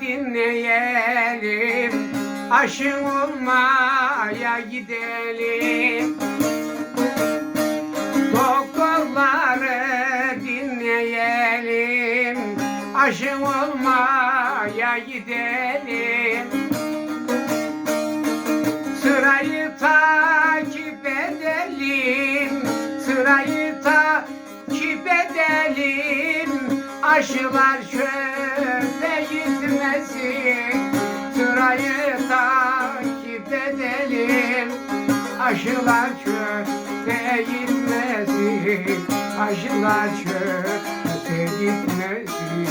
dinleyelim. Aşık olmaya gidelim. Doktorları dinleyelim. Aşık olmaya gidelim. Sırayı takip edelim. Sırayı takip edelim. Aşılar çöpe gitmesin. Sırayı takip edelim. Aşılar çöpe gitmesin. Aşılar çöpe gitmesin.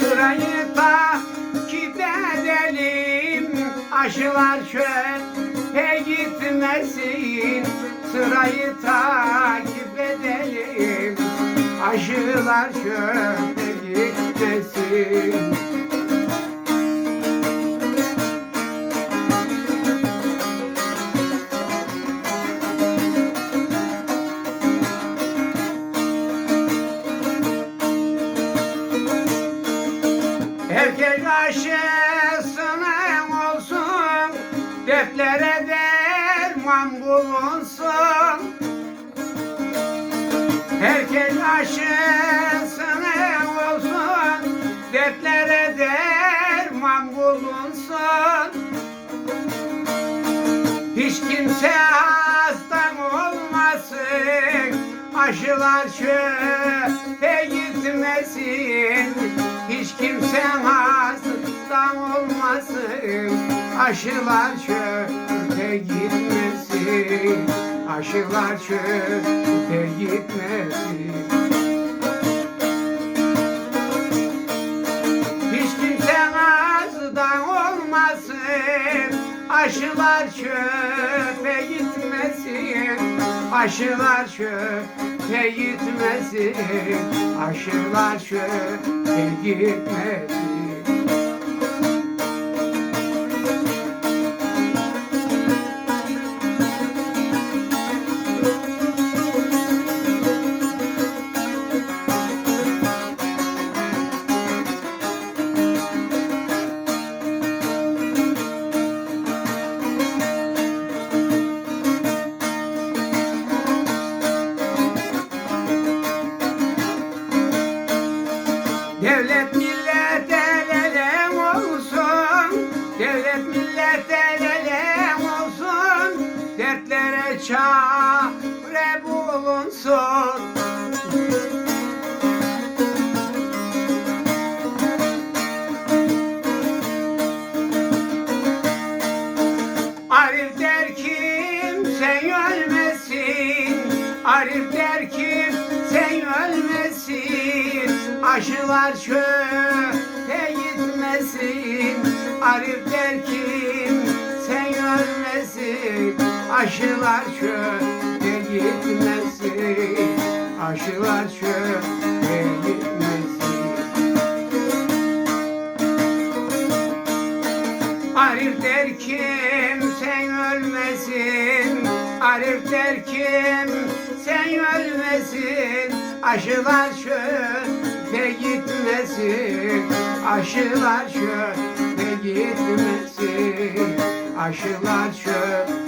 Sırayı takip edelim. Aşılar çöpe gitmesin. Sırayı takip Aşılar çöpe gitmesin Erkek aşısına olsun Dertlere derman bulunsun Erkek aşısına olsun. Dertlere derman bulunsun. Hiç kimse hastam olmasın. Aşılar çöpe gitmesin. Hiç kimse hastam olmasın. Aşılar çöpe gitmesin Aşılar çöpe gitmesin Hiç kimse ağızdan olmasın. Aşılar çöpe gitmesin. Aşılar çöpe gitmesin. Aşılar çöpe gitmesin Devlet millet el elem olsun Devlet millet el elem olsun Dertlere çare bulunsun. Arif der kimsen ölmesin. Arif der kimsen ölmesin Aşılar çöpe gitmesin. Arif der kimsen ölmesin. Aşılar çöpe gitmesin. Aşılar çöpe gitmesin. Arif der kim sen ölmesin. Arif der kim sen ölmesin. Aşılar çöpe gitmesin Aşılar çöpe gitmesin Aşılar çöpe